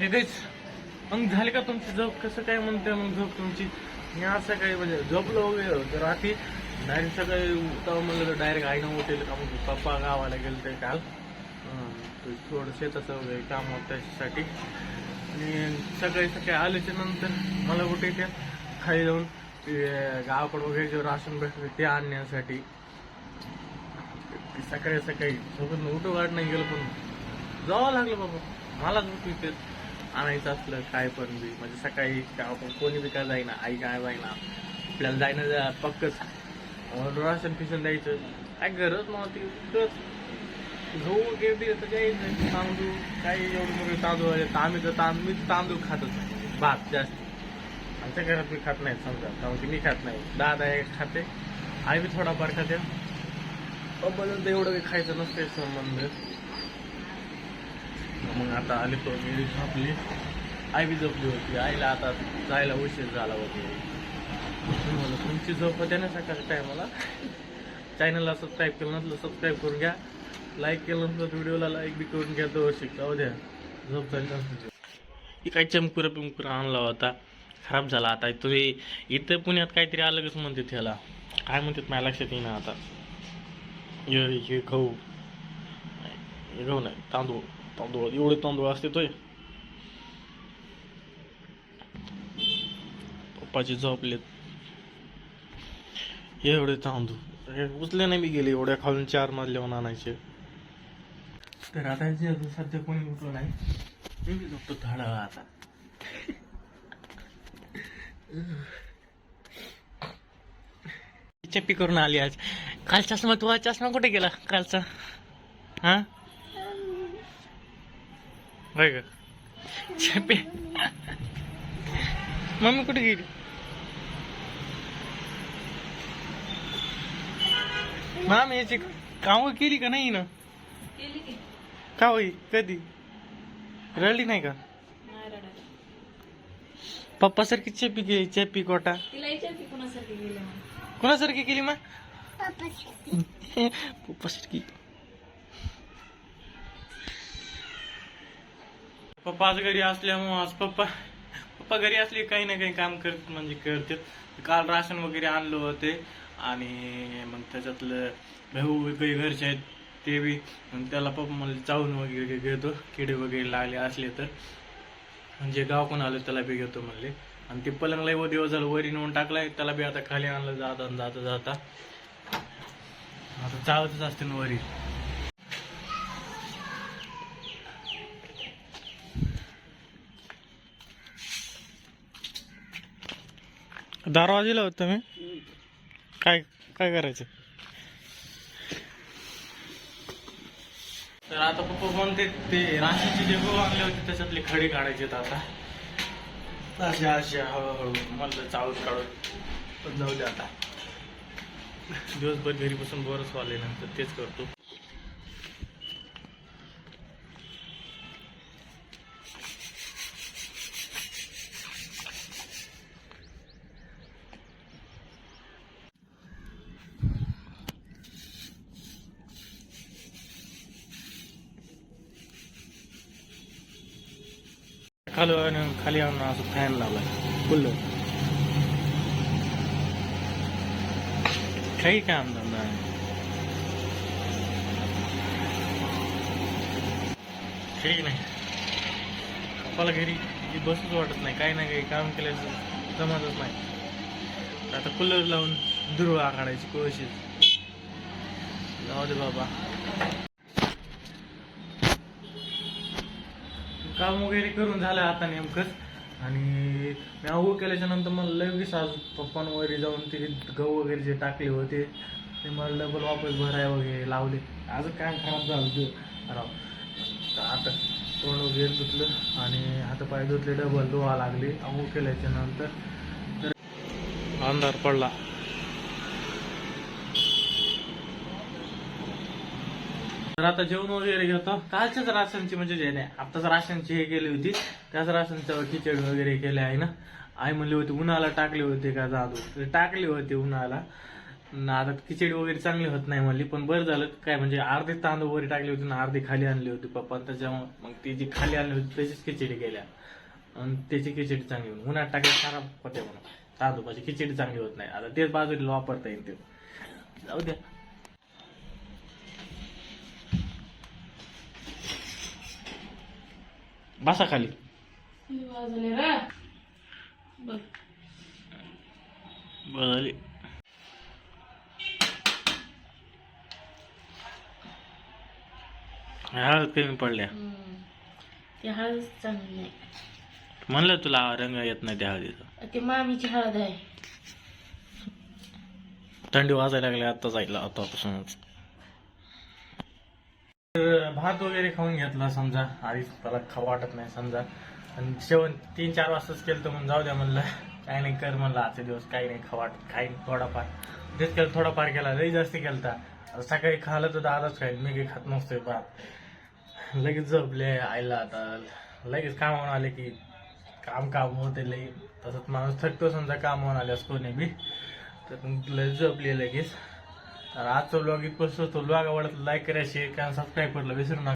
हे काहीच मग झाली का तुमची झोप? कसं काय म्हणते मग झोप तुमची? मी आज सकाळी म्हणजे झोपलो वगैरे होतं. रात्री डायरेक्ट सकाळी तेव्हा म्हणलं डायरेक्ट आईनं उठेल का? मग पप्पा गावाला गेलं ते काल ते थोडं शेताचं वगैरे काम होतं त्याच्यासाठी. आणि सकाळी सकाळी आल्याच्यानंतर मला कुठे त्या खाली जाऊन ते गावाकडे वगैरे जे राशन भेटतं ते आणण्यासाठी. ते सकाळी सकाळी. सोबत उठू गाड नाही गेलं पण जावं लागलं बाबा. मला झोप येते. आणायचं असलं काय पण बी. म्हणजे सकाळी आपण कोणी बी काय जाईना आई काय जाईना आपल्याला जायना जा पक्कच. राशन पिशन द्यायचं. काय गरज नव्हती उगाच गहू गेली तर द्यायचं तांदूळ काही एवढं मोठे तांदूळ आले तर आम्ही तर तांदूळ मी तांदूळ खातच भात जास्त. आमच्या घरात मी खात नाही समजा. कारण की मी खात नाही. दादा एक खाते. आई बी थोडाफार खाते. पण एवढं काही खायचं नसते संबंध. मग आता आले तो मी झोपली. आई बी झोपली होती. आईला आता जायला उशीर झाला होती. म्हणून तुमची झोप होते ना सकाळच्या टायमाला चॅनलला सबस्क्राईब केलं नसलं सबस्क्राईब करून घ्या. लाईक केलं नसलं व्हिडिओला लाईक बी करून घ्या. तो शिकता द्या. झोप झाली नसली काय चमकुरा पिमकुरा आणला होता. खराब झाला आता. तुम्ही इथं पुण्यात काहीतरी अलगच म्हणते त्याला? काय म्हणतात माझ्या लक्षात येईना आता. हे खाऊ. नाही, हे गहू नाही. तांदूळ. तांदूळ एवढे तांदूळ असते तो पप्पाची झोपलेत एवढे तांदूळ हे उचले नाही मी गेले एवढ्या खालून चार मजल्यावर आणायचे तर आता जे अजून सध्या कोणी उठलं नाही. मी झोपतो थोडा आता. चप्पी करून आली आज. काल चष्मा तू आज चष्मा कुठे गेला कालचा? हा? होय का? चप्पी मम्मी कुठे गेली? माम याची कामं केली का नाही ना? की. का होई? कधी? रडली नाही का? पप्पा सारखी चेपी केली चेपी कोटा. कोणासारखी केली मा पप्पा सारखी. पप्पा आज घरी असल्यामुळे आज पप्पा पप्पा घरी असले काही ना काही काम करत म्हणजे करतात. काल राशन वगैरे आणलं होते आणि मग त्याच्यातलं भाऊ काही घरचे आहेत ते बी मग त्याला पप्पा मला चावून वगैरे घेतो किडे वगैरे लागले असले तर. म्हणजे गाव कोण आलं त्याला बी घेतो म्हणले. आणि ते पलंगला व दिवस झालं वरी नेऊन टाकलाय त्याला बी आता खाली आणलं जाता जाता जाता. आता चावतच असते ना वरी. दारवाजीला होत मी काय काय करायचं? तर आता पप्पा म्हणते ते राशीचे जे गहू आणले होते त्याच्यातले खडे काढायचे आहेत आता. असे असे हळूहळू म्हणलं चावत काढत पण जाऊ दे आता. दिवसभर घरी बसून बरंच वाले नंतर तेच करतो. खाली खाली आणून असं फॅन लावला फुल काही काम धंदा नाही. काही नाही. मला घरी बसूच वाटत नाही काही ना काही काम केल्याचं जमतच नाही. आता कूलर लावून दुर्वा काढायची कोशिश. जाऊ दे बाबा. काम वगैरे करून झालं आता नेमकंच. आणि मी आंघोळ केल्याच्यानंतर मला लगेच आज पप्पा वगैरे जाऊन ते गहू वगैरे जे टाकले होते ते मला डबल वापस भराय वगैरे लावले. आज काय खराब झालं ते राव आता तोंड वगैरे धुतलं आणि हातपाय धुतले डबल धुवा लागले. आंघोळ केल्याच्यानंतर तर अंधार पडला. तर आता जेवण वगैरे घेतो. कालच्याच राशनची म्हणजे जे नाही आत्ताच राशनची हे केली होती. त्याच राशनचं खिचडी वगैरे केली आहे ना. आई म्हणली होती उन्हाला टाकले होते का जादू? टाकली टाकले होते उन्हाला ना आता खिचडी वगैरे चांगली होत नाही म्हणली पण बरं झालं. काय म्हणजे अर्धे तांदूळ वगैरे टाकली होती ना अर्धी खाली आणली होती पप्पा. त्याच्यामुळे मग ती जी खाली आणली होती त्याचीच खिचडी केल्या. आणि त्याची खिचडी चांगली होती. उन्हात टाकली खराब होते म्हणून. तांदूळ म्हणजे खिचडी चांगली होत नाही. आता तेच बाजूला वापरता येईल ते. जाऊ द्या. बसा खाली. हळद कमी पडल्या. ती हळद चांगली नाही. म्हणलं तुला रंग येत नाही त्या हळदीचा. ती मामीची हळद आहे. थंडी वाजायला लागली आत्ताच ऐकलं आतापासूनच. तर भात वगैरे खाऊन घेतला समजा. आधी त्याला खाऊ वाटत नाही समजा. आणि जेवण तीन चार वाजताच केलं तर मग जाऊ द्या म्हणलं. काही नाही कर म्हणलं आजचे दिवस काही नाही खाऊ वाटत खाईन थोडाफार. तेच केलं थोडाफार केला. लई जास्त केलता. सकाळी खाल्लं तर दादाच खाईल. मी काही खात नसतोय भात. लगेच झोपले आईला आता. लगेच कामावून आले की काम काम होते लई. तसंच माणूस थकतो समजा कामावून आल्यास कोणी बी. तर मग लय लगेच. तर आजचा ब्लॉग इथपासून तो ब्लॉग आवडला लाईक करा शेअर करा सबस्क्राईब करायला विसरू नका.